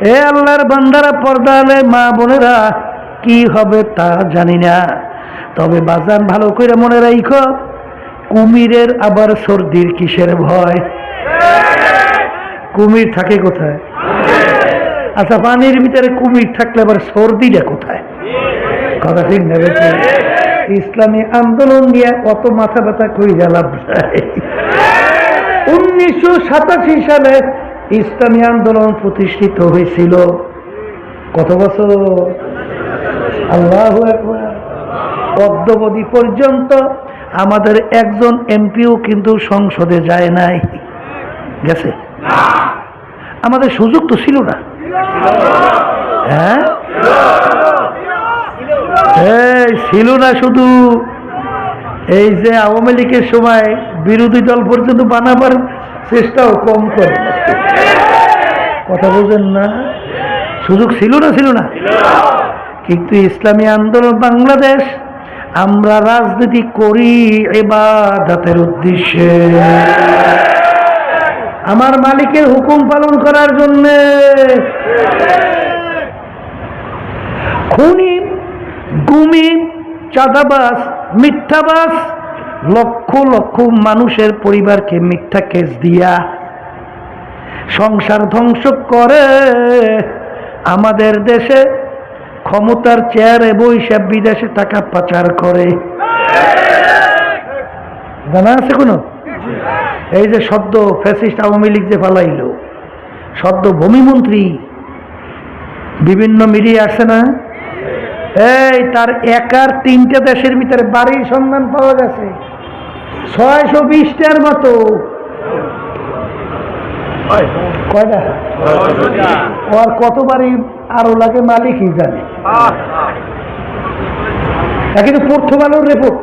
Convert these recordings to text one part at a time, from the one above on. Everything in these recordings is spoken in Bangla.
এ আল্লাহর বান্দারা পর্দালে মা বোনেরা, কি হবে তা জানি না। তবে বাজান ভালো করে মনে রাখো কুমিরের আবার সর্দির কিসের ভয়? কুমির থাকে কোথায়? আচ্ছা পানির ভিতরে কুমির থাকলে আবার সর্দিটা কোথায়? কথা ঠিক নেবে ইসলামী আন্দোলন নিয়ে কত মাথা ব্যথা কই গেলাম উনিশশো সাতাশি সালে ইসলামী আন্দোলন প্রতিষ্ঠিত হয়েছিল। কত বছর? আল্লাহ অদ্যবধি পর্যন্ত আমাদের একজন এমপিও কিন্তু সংসদে যায় নাই। গেছে? আমাদের সুযোগ তো ছিল না। হ্যাঁ? ছিল না শুধু। এই যে আওয়ামী লীগের সময় বিরোধী দল পর্যন্ত বানাবার চেষ্টাও কম করে। কথা বলছেন না? সুযোগ ছিল না ছিল না? কিন্তু ইসলামী আন্দোলন বাংলাদেশ, আমরা রাজনীতি করি এবাদাতের উদ্দেশ্যে। আমার মালিকের হুকুম পালন করার জন্য। খুনি, গুমি চাঁদাবাস মিথ্যাবাস লক্ষ লক্ষ মানুষের পরিবারকে মিথ্যা কেস দিয়া সংসার ধ্বংস করে। আমাদের দেশে ক্ষমতার চেয়ারে বৈশা বিদেশে টাকা পাচার করে। জানা আছে কোনো? এই যে সদ্য ফ্যাসিস্ট আওয়ামী লীগ যে পালাইল, সদ্য ভূমিমন্ত্রী, বিভিন্ন মিডিয়া আছে না? এই তার একার তিনটে দেশের ভিতরে বাড়ির সন্ধান পাওয়া গেছে। ছয়শো বিশটার মতো। কয়টা? ও আর লাগে মালিকই জানে। কিন্তু প্রথম আলোর রিপোর্ট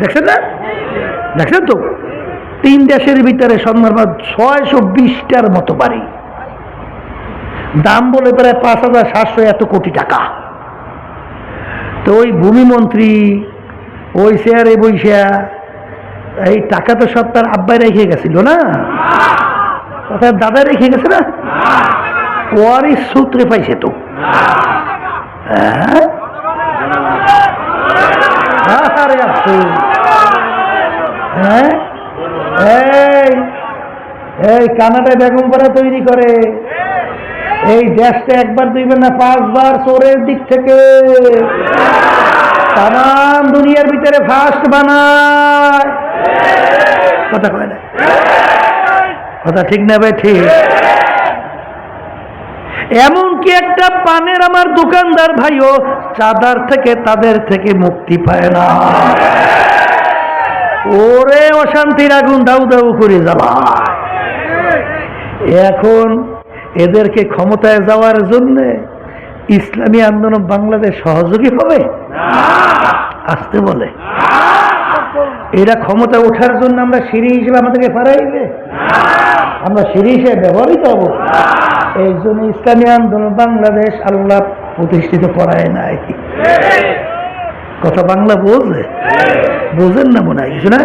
দেখছেন না? দেখছেন তো? তিন দেশের ভিতরে পাওয়া ছয়শো বিশটার মতো বাড়ি। দাম বলে প্রায় পাঁচ হাজার সাতশো এত কোটি টাকা। তো ওই ভূমিমন্ত্রী ওই শেয়ারে বইসা এই টাকা তো সব তার আব্বাই রেখে গেছিল না? তার দাদা রেখে গেছে না? ওয়ারিস সূত্রে পাইছে তো। হ্যাঁ? হ্যাঁ? এই এই কানাডায় বেগম পাড়া তৈরি করে। এই দেশটা একবার দুইবার না, পাঁচবার চোরের দিক থেকে। তাম দুনিয়ার ভিতরে ফার্স্ট বানায়। কথা কয় না? কথা ঠিক না ভাই ঠিক। এমনকি একটা পানের আমার দোকানদার ভাইও চাঁদার থেকে তাদের থেকে মুক্তি পায় না। ওরে অশান্তির আগুন দাউ দাউ করে জ্বালায় এখন এদেরকে ক্ষমতায় যাওয়ার জন্য ইসলামী আন্দোলন বাংলাদেশ সহযোগী হবে? আসতে বলে। এরা ক্ষমতা ওঠার জন্য আমরা সিঁড়ি হিসেবে আমাদেরকে পারাইবে আমরা সিঁড়ি হিসেবে ব্যবহৃত হব। এই জন্য ইসলামী আন্দোলন বাংলাদেশ আল্লাহ প্রতিষ্ঠিত করায় নাই। কথা বাংলা বোঝে বোঝেন না মনে হয় না?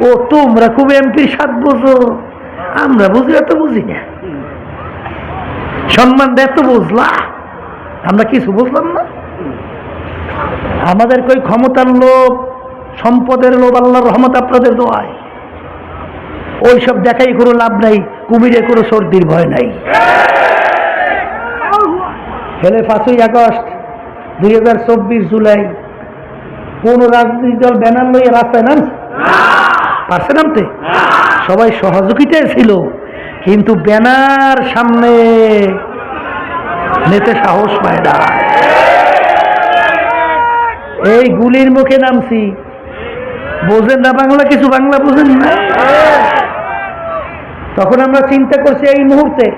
ও, তোমরা খুব এমপির সাত বোঝো আমরা বুঝি, এত বুঝি না। সম্মান দেয় তো বুঝলা? আমরা কিছু বুঝলাম না? আমাদের কই ক্ষমতার লোভ? সম্পদের লোভ, আল্লাহর রহমত আপনাদের দোয়ায়। ওই সব দেখাই কোনো লাভ নাই, কুমিরে কোনো সর্দির ভয় নাই। ফেলে পাঁচই আগস্ট, দুই হাজার চব্বিশ জুলাই। কোন রাজনৈতিক দল ব্যানার লইয়ে রাস্তায় নাম পারছে নামতে? সবাই সহযোগিতায় ছিল, কিন্তু ব্যানার সামনে নেতে সাহস পায় না। এই গুলির মুখে নামছি। বোঝেন না বাংলা, কিছু বাংলা বোঝেন না? তখন আমরা চিন্তা করছি এই মুহূর্তে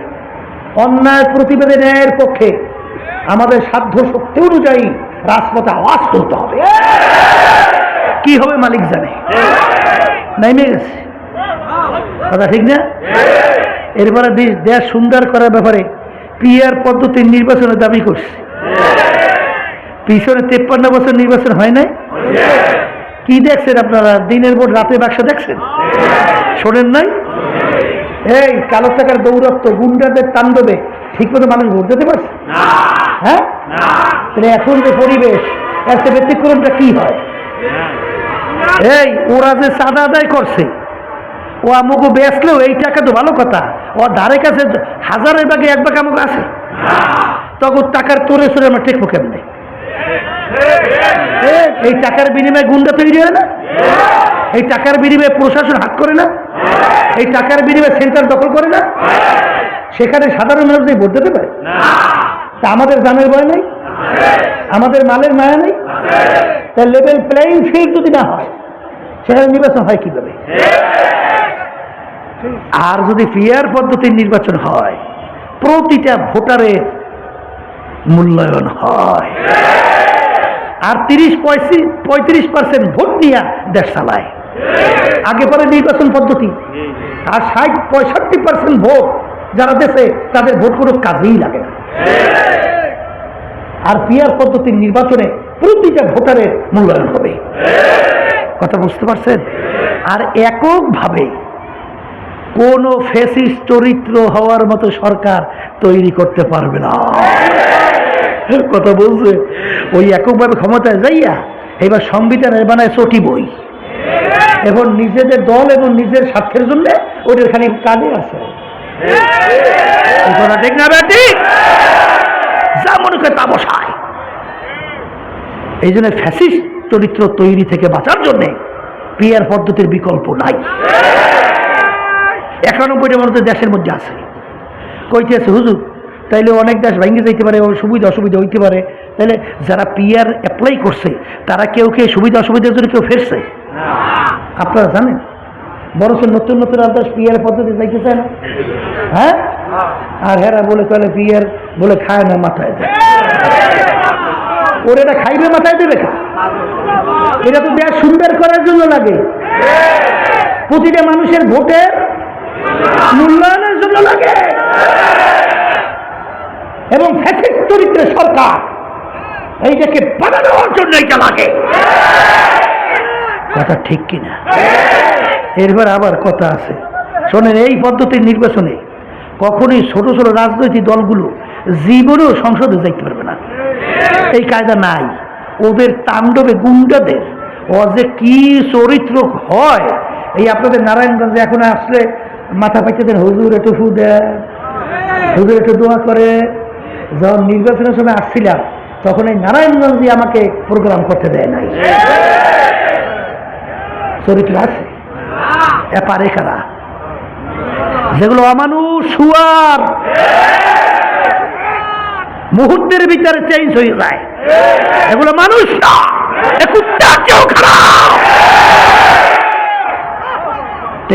অন্যায় প্রতিবাদে ন্যায়ের পক্ষে আমাদের সাধ্য শক্তি অনুযায়ী রাজপথে আওয়াজ তুলতে হবে। কি হবে মালিক জানে? নাইমে গেছে। কথা ঠিক না? এরপরে দেশ- দেশ সুন্দর করার ব্যাপারে পিয়ার পদ্ধতির নির্বাচনের দাবি করছে। পিছনে তেপ্পান্ন বছর নির্বাচন হয় নাই? কি দেখছেন আপনারা? দিনের পর রাতে বাক্সা দেখছেন? শোনেন নাই? এই কালো টাকার দৌরত্ব গুন্ডাদের তাণ্ডবে ঠিক মতো মানুষ ভোট দিতে পারছে? হ্যাঁ? এখন যে পরিবেশ একটা ব্যতিক্রমটা কি হয়? এই ওরা যে চাঁদা আদায় করছে ও আমাকে বেচলেও এই টাকা তো ভালো কথা। ও ধারে কাছে হাজারের ভাগে এক ভাগ আমাকে আছে। তখন টাকার তোরে সরে আমার টেকবো কেমনে? এ, এই টাকার বিনিময়ে গুন্ডা তৈরি হয় না? এই টাকার বিনিময়ে প্রশাসন হাত করে না? এই টাকার বিনিময়ে সেন্টার দখল করে না? সেখানে সাধারণ মানুষ ভোট দিতে পারে? তা আমাদের জানের ভয় নেই? আমাদের মালের মায়া নেই? তা লেভেল প্লেইং ফিল্ড যদি না হয় সেখানে নির্বাচন হয় কীভাবে? আর যদি ফিয়ার পদ্ধতির নির্বাচন হয় প্রতিটা ভোটারের মূল্যায়ন হয়। আর তিরিশ পঁয়ত্রিশ পার্সেন্ট ভোট নিয়ে দেশ চালায়। আগে পরে নির্বাচন পদ্ধতি। আর ষাট, পঁয়ষট্টি পার্সেন্ট ভোট যারা দেশে, তাদের ভোট কোনো কাজেই লাগে না। আর পিয়ার পদ্ধতির নির্বাচনে প্রতিটা ভোটারের মূল্যায়ন হবে। কথা বুঝতে পারছেন? আর এককভাবে কোনো ফেসিস চরিত্র হওয়ার মতো সরকার তৈরি করতে পারবে না। কথা বলছে? ওই এককভাবে ক্ষমতায় যাইয়া এবার সংবিধানের বানায় চটি বই। এখন নিজেদের দল এবং নিজের স্বার্থের জন্য ওদের খালি কাজে আছে। এই জন্য ফ্যাসিস্ট চরিত্র তৈরি থেকে বাঁচার জন্যে পিয়ার পদ্ধতির বিকল্প নাই। একানব্বইটা মানুষ দেশের মধ্যে আছে। কইতে আছে হুজুর, তাইলে অনেক দেশ ভেঙে যাইতে পারে সুবিধা অসুবিধা হইতে পারে। তাহলে যারা পিয়ার অ্যাপ্লাই করছে, তারা কেউ কেউ সুবিধা অসুবিধার জন্য কেউ ফেরছে? আপনারা জানেন? বরঞ্চ নতুন নতুন আলদাস পিয়ার পদ্ধতি যাইতেছে না হ্যাঁ? আর হেরা বলে তাহলে পিয়ার বলে খায় না, মাথায় দেয়। ওর এটা খাইবে, মাথায় দেবে কা এটা তো দেশ সুন্দর করার জন্য লাগে। প্রতিটা মানুষের ভোটের মূল্যায়নের জন্য লাগে। এবং চরিত্রের সরকার। এইটাকে বাধা দেওয়ার জন্য এটা লাগে। কথা ঠিক কিনা? এরপর আবার কথা আছে। শোনেন, এই পদ্ধতির নির্বাচনে কখনোই ছোট ছোট রাজনৈতিক দলগুলো জীবনেও সংসদে যাইতে পারবে না। এই কায়দা নাই। ওদের তাণ্ডবে গুন্ডাদের ও যে কি চরিত্র হয়, এই আপনাদের নারায়ণগঞ্জে এখন আসলে মাথা পাইতে দেন হুজুর একটু ফু দেয় হুজুর একটু দোয়া করে। যখন নির্বাচনের সময় আসছিলাম তখন এই নারায়ণগঞ্জে আমাকে প্রোগ্রাম করতে দেয় নাই। চরিত্র আছে। এপারে কারা? যেগুলো অমানুষ সুয়ার মুহূর্তের ভিতরে চেঞ্জ হয়ে যায়। এগুলো মানুষ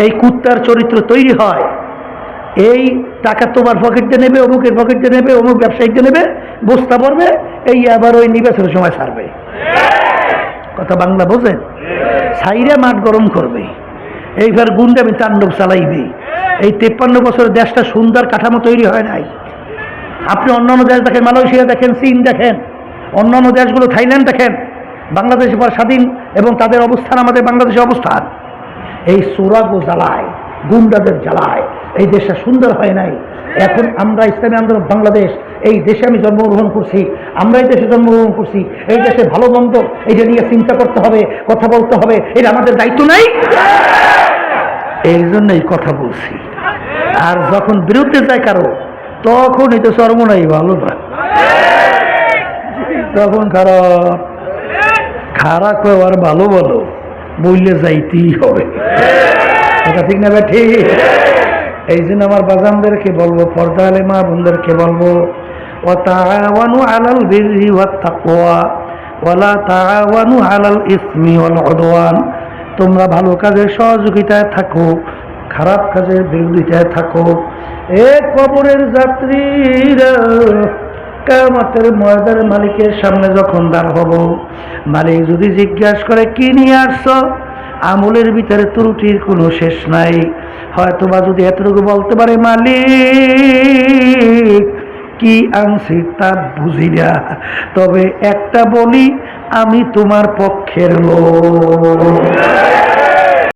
এই কুত্তার চরিত্র তৈরি হয়। এই টাকা তোমার পকেটে নেবে, অমুকের পকেটে নেবে, অমুক ব্যবসায়ীকে নেবে, বস্তা পড়বে এই আবার ওই নির্বাচনের সময় ছাড়বে। কথা বাংলা বোঝেন? সাইরা মাঠ গরম করবে। এইবার গুন্ডামি তাণ্ডব চালাইবে। এই তেপ্পান্ন বছরের দেশটা সুন্দর কাঠামো তৈরি হয় নাই। আপনি অন্যান্য দেশ দেখেন, মালয়েশিয়া দেখেন, চীন দেখেন, অন্যান্য দেশগুলো থাইল্যান্ড দেখেন, বাংলাদেশ পর স্বাধীন এবং তাদের অবস্থান, আমাদের বাংলাদেশের অবস্থান। এই সোরাগো জ্বালায় গুন্ডাদের জ্বালায়। এই দেশটা সুন্দর হয় নাই। এখন আমরা ইসলামী আন্দোলন বাংলাদেশ এই দেশে আমি জন্মগ্রহণ করছি আমরা এই দেশে জন্মগ্রহণ করছি এই দেশে ভালো মন্দ এইটা নিয়ে চিন্তা করতে হবে কথা বলতে হবে এটা আমাদের দায়িত্ব নাই। এই জন্যই কথা বলছি। আর যখন বিরুদ্ধে যায় কারও তখন এই তো চর্মনাই ভালো না। তখন খারাপ খারাপ আর ভালো বলো বললে যাইতেই হবে। এটা ঠিক না ঠিক? এই জন্য আমার বাজানদেরকে বলব পর্দা আলে মা বোনদেরকে বলব ও আলাল ওয়াত তাকওয়া ওয়ালা তাওয়ানু আলাল ইসমি ওয়াল উদওয়ান। তোমরা ভালো কাজে সহযোগিতায় থাকো, খারাপ কাজে বিরোধিতায় থাকো। এ কবরের যাত্রীরা কেমতের ময়দার মালিকের সামনে যখন দাঁড় হব মালিক যদি জিজ্ঞাসা করে, কি নিয়ে আসছো? আমলের ভিতরে ত্রুটির কোনো শেষ নাই। হয়তো বা যদি এতটুকু বলতে পারে, মালিক, কি আনছি তা বুঝি না। তবে একটা বলি, আমি তোমার পক্ষের লোক।